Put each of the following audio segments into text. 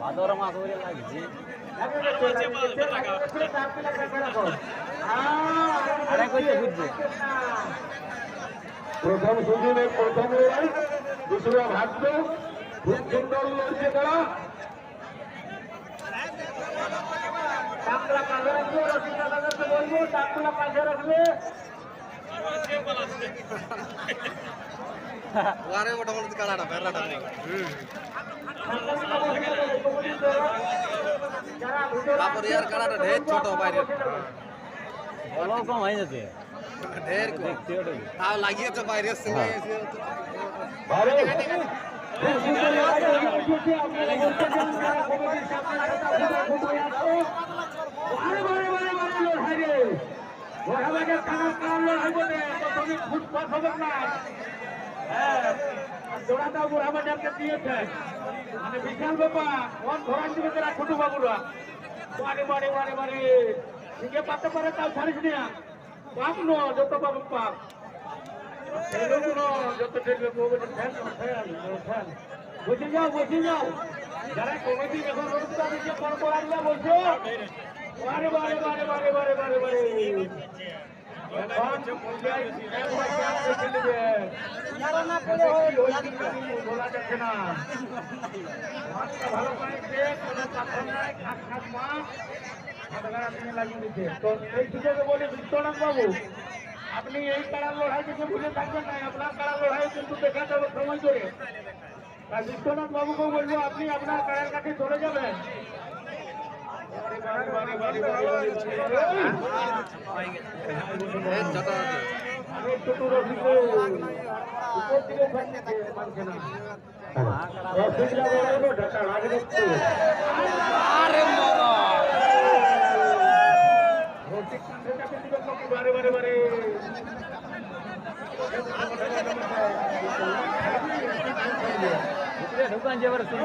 ভাদর মাছ করে লাগছে। প্রথম সুদিনের প্রথম দুসরা ভাগ্য খুব সুন্দর লড়ছে তারা। টাকলা কাঁধে রাখবে রসিকা দাদাকে বলব টাকলা রাখবে। ওয়ারে মোটামুটি কালাটা ফেরাটা তারপরে আর কালাটা ঢের ছোট বাইরে। বলো কম হয়ে যাচ্ছে। ঢের তাও লাগিয়েছে বাইরে ফুটপাথ হবে না বুড়াবাজারকে দিয়েছে মানে বিশাল ব্যাপার কোন ধরান দিবে তারা ছোট বাবুরা বারে দিকে পাতে পারে, তাও ছাড়িস না। পাপ। নো যত ঠেকবে বসে যাও বসে যাও। যারা কমিটি অনুষ্ঠান দিচ্ছে পরপরাল্লা বলছো? বারে বারে বারে বারে বারে বারে বারে। আপনি এই কারার লড়াই থেকে ভুলে থাকবেন না আপনার কারার লড়াই কিন্তু দেখা যাবে সময় ধরে আর বিশ্বনাথ বাবুকে বলব আপনি আপনার কারার কাছে চলে যাবেন। ঢুকান যে এবারে শুনি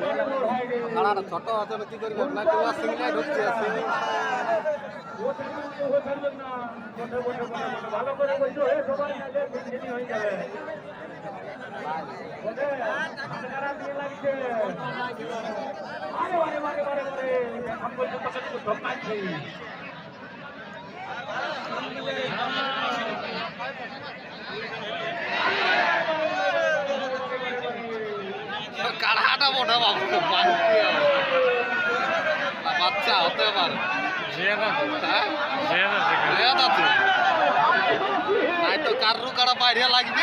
পারে ছোট আছে কি করবে না কেউ সিংলে ঢুকছে ভালো করে বলছো হে সবাই নালে বিচ্ছিন্ন হয়ে যাবে ওকে, হাতকড়া দিয়ে লাগছে। আরে বারে বারে বারে বারে, এখন পর্যন্ত কিন্তু ধোকাচ্ছি। কাড়াটা মোটা বাবু বাচ্চা হতে পারে। হ্যাঁ? আছে নাই তো কারু কাড়া বাইরে লাগবে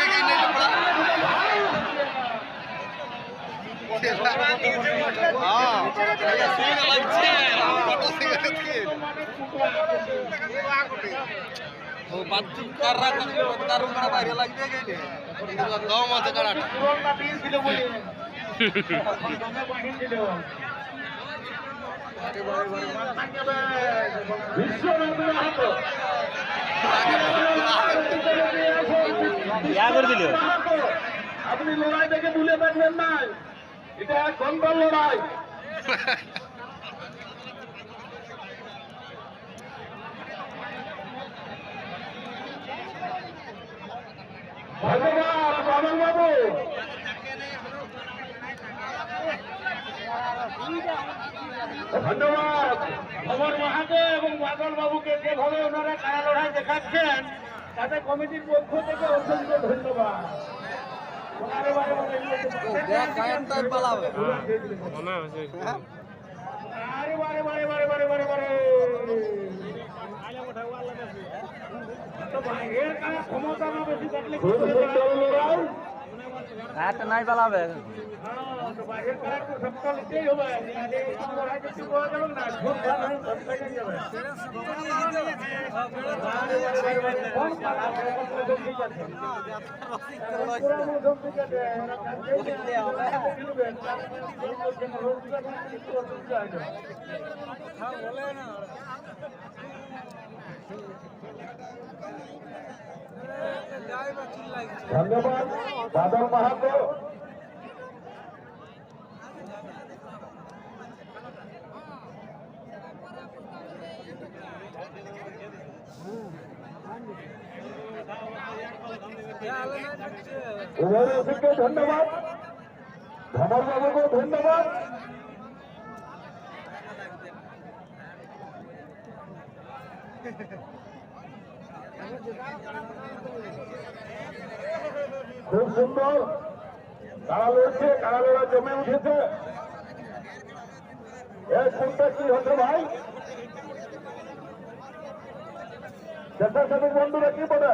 হ্যাঁ। কারু কাড়া বাইরে লাগবে দম আছে কাড়াটা। আপনি লড়াই থেকে ভুলে থাকবেন না এটা এক ঘণ্টার লড়াই ধন্যবাদ বাবু ধন্যবাদ। অমর মাহাতো এবং বাদল বাবুকে যেভাবে ওনারা কারা লড়াই দেখাচ্ছেন তাতে কমিটির পক্ষ থেকে অসংখ্য ধন্যবাদ। বারে বারে বারে দেখ গায়নটাই পালাবে। আরে বারে বারে বারে বারে বারে বারে। তো ভাইয়ের ক্ষমতা না বেশি থাকলে? একটা নাই পালাবে। हाँ तो ধন্যবাদ। বাদল মাহাতো। উভয় সিংকে ধন্যবাদ। ধমর বাবুকে ধন্যবাদ। Thank you. খুব সুন্দর। কারা লড়ছে কারা জমে উঠেছে। এই কোনটা কি হচ্ছে ভাই? স্বেচ্ছাসেবক বন্ধুরা, কি বলে?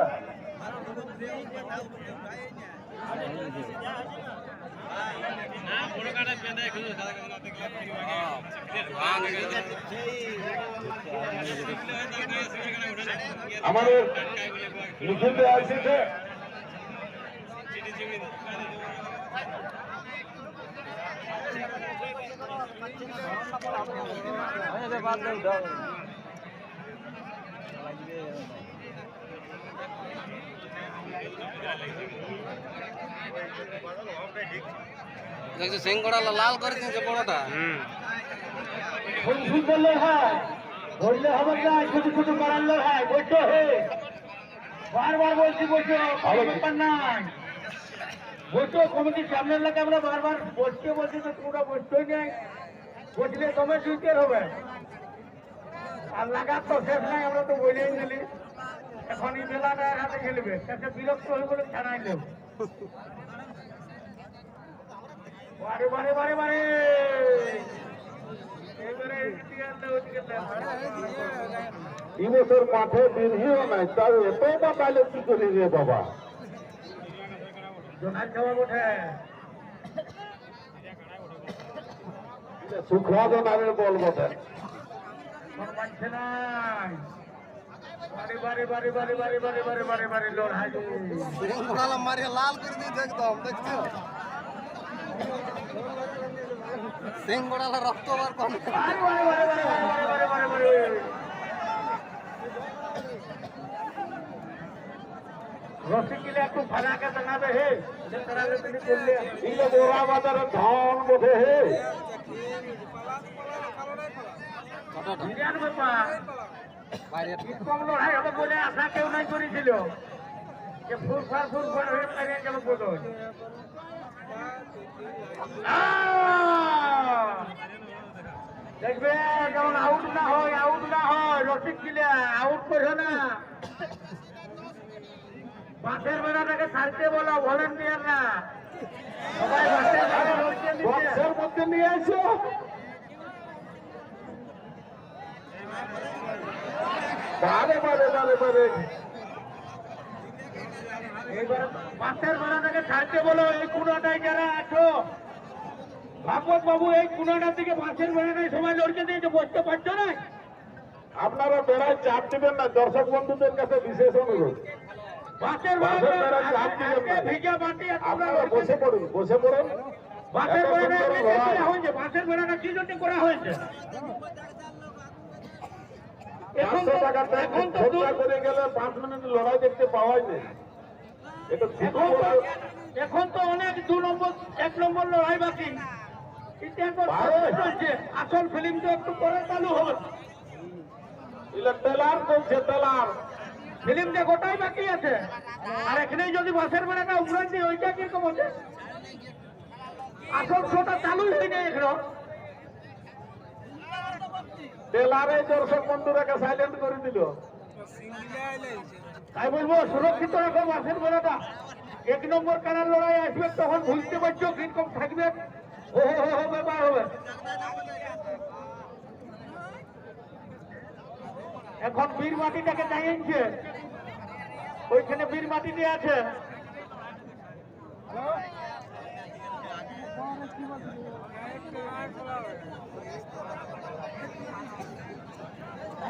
আমাদের লিখিতে আসছে বাদ দেখছি সিংগড়া লাল করে দিয়েছে বড়টা হবে না ছোট ছোট হে বারবার বলছি বসো কোনো ব্যাপার নাই। বসো কমিটির সামনের লোক আমরা বারবার বসতে বলছি তো তোমরা বসতেই নেই। বসলে তোমার সুইচের হবে। আর লাগার তো শেষ নাই আমরা তো বলেই গেলি মেলাটা এর হাতে খেলবে। শেষে বিরক্ত হয়ে বলে দেব বারে বারে বারে বারে। দিবসের মাঠে বিধিও নাই তাও এত বা পাইলে কি করি রে বাবা? ওঠে জোনারের বল বটে। নাই মারিয়ে লাল করে দিয়েছে একদম দেখছ? সিং গোড়ালা রক্ত বার কম। রসিকিলে একটু ফাঁকা জানাবে হে। ওরা বাজার ধন বোধে হে। বিরিয়ানি ব্যাপার। বলে আশা কেউ নাই করেছিল। যে ফুল ফার ফুল ফার হয়ে পেরিয়ে গেল বোধ দেখবে যেমন আউট না হয় আউট না হয় রসিক কিলে আউট করো না। বাসের বেড়াটাকে ছাড়তে বলো ভলেন্টিয়ার না সবাই বাসের মধ্যে নিয়ে এসো বারে বারে বারে বারে এইবার বাসের বেড়াটাকে ছাড়তে বলো এই কুড়াটায় যারা আছো। ভাগবত বাবু এই কুড়াটার দিকে বাসের বেড়াটায় সবাই লড়কে দিয়েছে বসতে পারছ না? আপনারা বেড়ায় চাপ দিবেন না দর্শক বন্ধুদের কাছে বিশেষ অনুরোধ। বাসের আপনারা বসে পড়ুন বসে পড়ুন। বাসের সুন্দর কে জন্য করা হয়েছে? পাঁচশো টাকা এখন তো করে গেলে পাঁচ মিনিট লড়াই দেখতে পাওয়াই নেই এখন তো বলে- এখন তো অনেক দু নম্বর এক নম্বর লড়াই বাকি। আসল ফিল্ম তো একটু পরে চালু হবে। ইলে টেলার চলছে টেলার ফিল্মটা গোটাই বাকি আছে। আর এখানে যদি বাসের বেড়াটা দিই ওইটা কীরকম আছে আসল শোটা চালু হয়নি এখনও। টেলারে দর্শক বন্ধুরাকে সাইলেন্ট করে দিল। তাই বলব, সুরক্ষিত রাখো বাসের বেড়াটা এক নম্বর কানার লড়াই আসবে, তখন বুঝতে পারছ, কীরকম থাকবে? ও হো হো ব্যাপার হবে। এখন বীর মাটিটাকে চাইছে ওইখানে বীর মাটিতে আছে।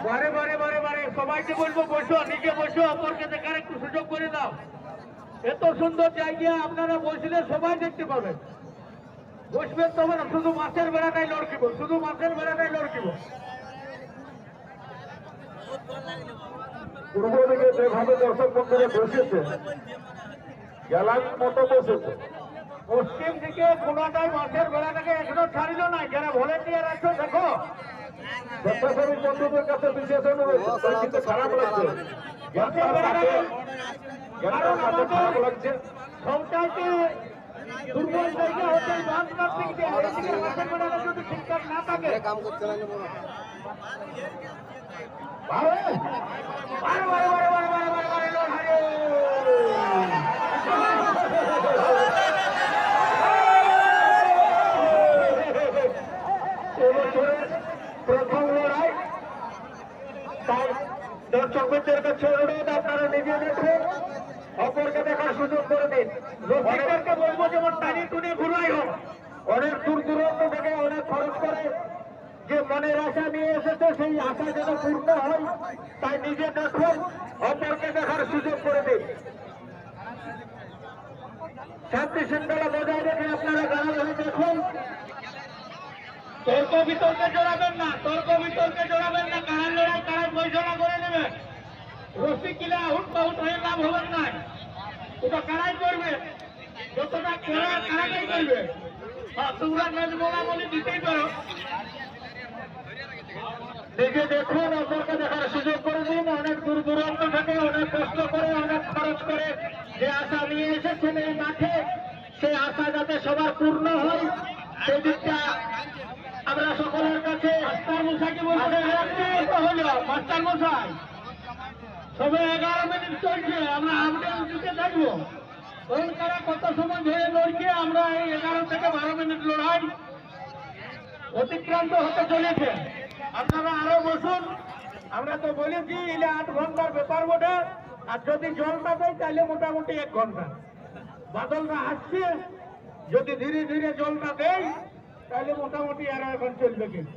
বারে বারে বারে বারে সবাইকে বলব বসো নিজে বসো অপরকে দেখার একটু সুযোগ করে দাও। এত সুন্দর জায়গা আপনারা বসলে সবাই দেখতে পাবেন। বসবেন তবে না শুধু মাছের বেড়াটাই লড়কিব শুধু মাছের বেড়াটাই লড়কিব। পূর্ব দিকে যেভাবে দর্শক বন্ধুরা বসেছে গ্যালারি মতো বসেছে। পশ্চিম দিকে কোনাটাই মাছের বেড়াটাকে এখনও ছাড়িল না যারা ভলেন্টিয়ার আছো দেখো। স্বেচ্ছাসেবী বন্ধুদের কাছে বিশেষ অনুরোধ তাই খারাপ লাগছে খারাপ লাগছে সবচাইতে দুর্বল জায়গা হচ্ছে এই বাঁধ প্রান্তিক এদিকে মাছের বেড়াটা যদি ঠিকঠাক না থাকে বারে বারে বারে বারে বারে বারে বারে বারে লোক হারে। এবছরের প্রথম লড়াই তাই দর্শকদের কাছে অনুরোধ আপনারা নিজে দেখুন অপরকে দেখার সুযোগ করে দিন। রসিকদেরকে বলব যেমন টানি টুনি ঘুরাই হোক। অনেক দূর দূরান্ত থেকে অনেক খরচ করে যে মনের আশা নিয়ে এসেছে সেই আশা যেন পূর্ণ হয় তাই নিজে দেখুন অপরকে দেখার সুযোগ করে দিন। শান্তি শৃঙ্খলা বজায় রেখে আপনারা গাড়ি দেখুন। তর্ক বিতর্কে জড়াবেন না তর্ক বিতর্কে জড়াবেন না। কারার লড়াই কারার ঘোষণা করে নেবে? রসিক কিলা হুট হয়ে লাভ হবেন না ওটা কারাই করবে? যতটা করা কারাটাই করবে? হ্যাঁ তোমরা মেজ বলে দিতেই পারো। নিজে দেখুন অপরকে দেখার সুযোগ করে দিন। অনেক দূর দূরান্ত থেকে অনেক কষ্ট করে অনেক খরচ করে যে আশা নিয়ে এসেছেন এই মাঠে সেই আশা যাতে সবার পূর্ণ হয় সেই দিকটা আমরা সকলের কাছে মাস্টার মশাইকে বলতে হলো মাস্টার মশাই সবে এগারো মিনিট চলছে, আমরা আপডেট দিতে থাকব। কোন কারা কত সময় ধরে লড়ছে, আমরা এই এগারো থেকে বারো মিনিট লড়াই অতিক্রান্ত হতে চলেছে। আপনারা আরও বসুন। আমরা তো বলেছি এলে আট ঘণ্টার ব্যাপার বটে। আর যদি জলটা দেয়, তাহলে মোটামুটি এক ঘণ্টা। বাদলটা আসছে যদি ধীরে ধীরে জলটা দেয়, তাহলে মোটামুটি আর এখন চলবে কিন্তু।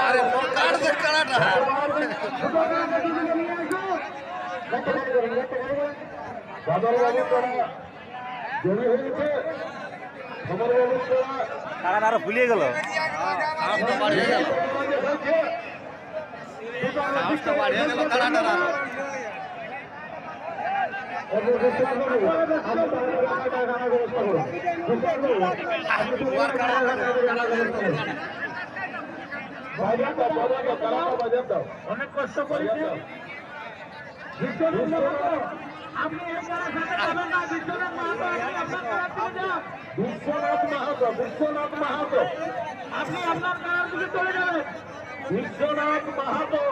আরে কার দে কারাটা বাদলবাবু করা আরও ফুলিয়ে গেল। কারাটা বাড়িয়ে গেল কারাটা অনেক কষ্ট করেছি। বিশ্বনাথ মাহাতো বিশ্বনাথ মাহাতো। আপনি আপনার গায়ের দিকে চলে যাবেন। বিশ্বনাথ মাহাতো।